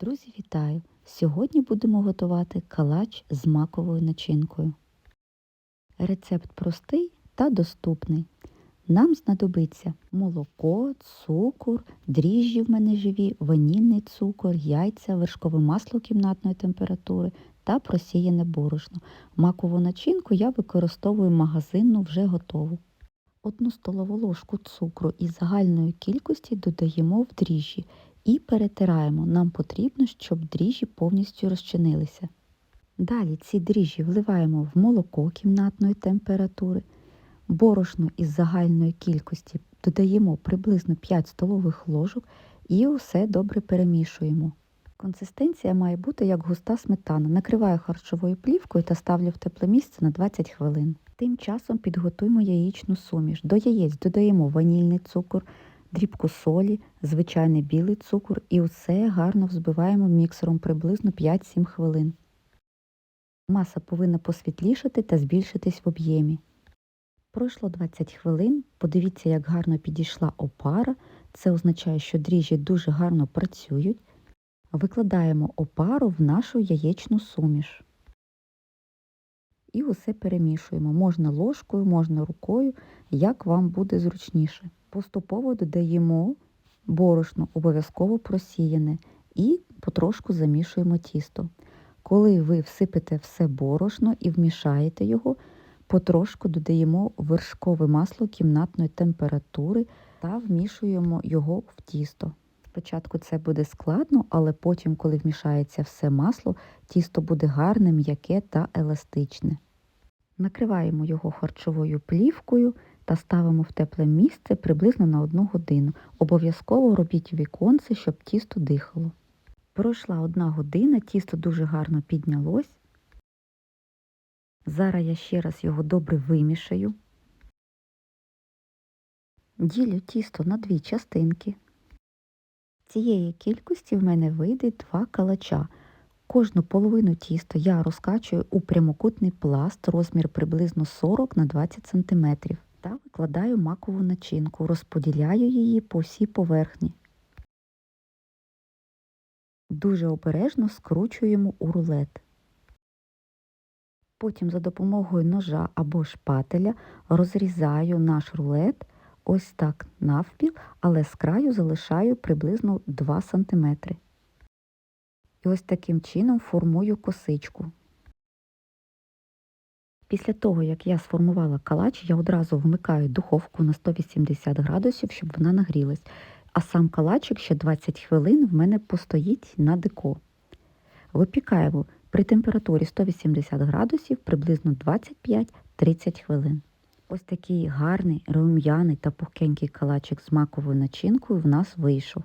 Друзі, вітаю! Сьогодні будемо готувати калач з маковою начинкою. Рецепт простий та доступний. Нам знадобиться молоко, цукор, дріжджі в мене живі, ванільний цукор, яйця, вершкове масло кімнатної температури та просіяне борошно. Макову начинку я використовую магазинну вже готову. Одну столову ложку цукру із загальної кількості додаємо в дріжджі і перетираємо. Нам потрібно, щоб дріжджі повністю розчинилися. Далі ці дріжджі вливаємо в молоко кімнатної температури, борошно із загальної кількості додаємо приблизно 5 столових ложок і усе добре перемішуємо. Консистенція має бути як густа сметана. Накриваю харчовою плівкою та ставлю в тепле місце на 20 хвилин. Тим часом підготуємо яєчну суміш. До яєць додаємо ванільний цукор, дрібку солі, звичайний білий цукор і усе гарно взбиваємо міксером приблизно 5-7 хвилин. Маса повинна посвітлішати та збільшитись в об'ємі. Пройшло 20 хвилин, подивіться, як гарно підійшла опара. Це означає, що дріжджі дуже гарно працюють. Викладаємо опару в нашу яєчну суміш. І усе перемішуємо. Можна ложкою, можна рукою, як вам буде зручніше. Поступово додаємо борошно, обов'язково просіяне, і потрошку замішуємо тісто. Коли ви всипете все борошно і вмішаєте його, потрошку додаємо вершкове масло кімнатної температури та вмішуємо його в тісто. Спочатку це буде складно, але потім, коли вмішається все масло, тісто буде гарне, м'яке та еластичне. Накриваємо його харчовою плівкою та ставимо в тепле місце приблизно на 1 годину. Обов'язково робіть віконце, щоб тісто дихало. Пройшла одна година, тісто дуже гарно піднялось. Зараз я ще раз його добре вимішаю. Ділю тісто на дві частинки. Цієї кількості в мене вийде два калача. Кожну половину тіста я розкачую у прямокутний пласт розмір приблизно 40 на 20 см та викладаю макову начинку, розподіляю її по всій поверхні. Дуже обережно скручуємо у рулет. Потім за допомогою ножа або шпателя розрізаю наш рулет ось так навпіл, але з краю залишаю приблизно 2 см. І ось таким чином формую косичку. Після того, як я сформувала калач, я одразу вмикаю духовку на 180 градусів, щоб вона нагрілась. А сам калачик ще 20 хвилин в мене постоїть на деко. Випікаємо при температурі 180 градусів приблизно 25-30 хвилин. Ось такий гарний, рум'яний та пухкенький калачик з маковою начинкою в нас вийшов.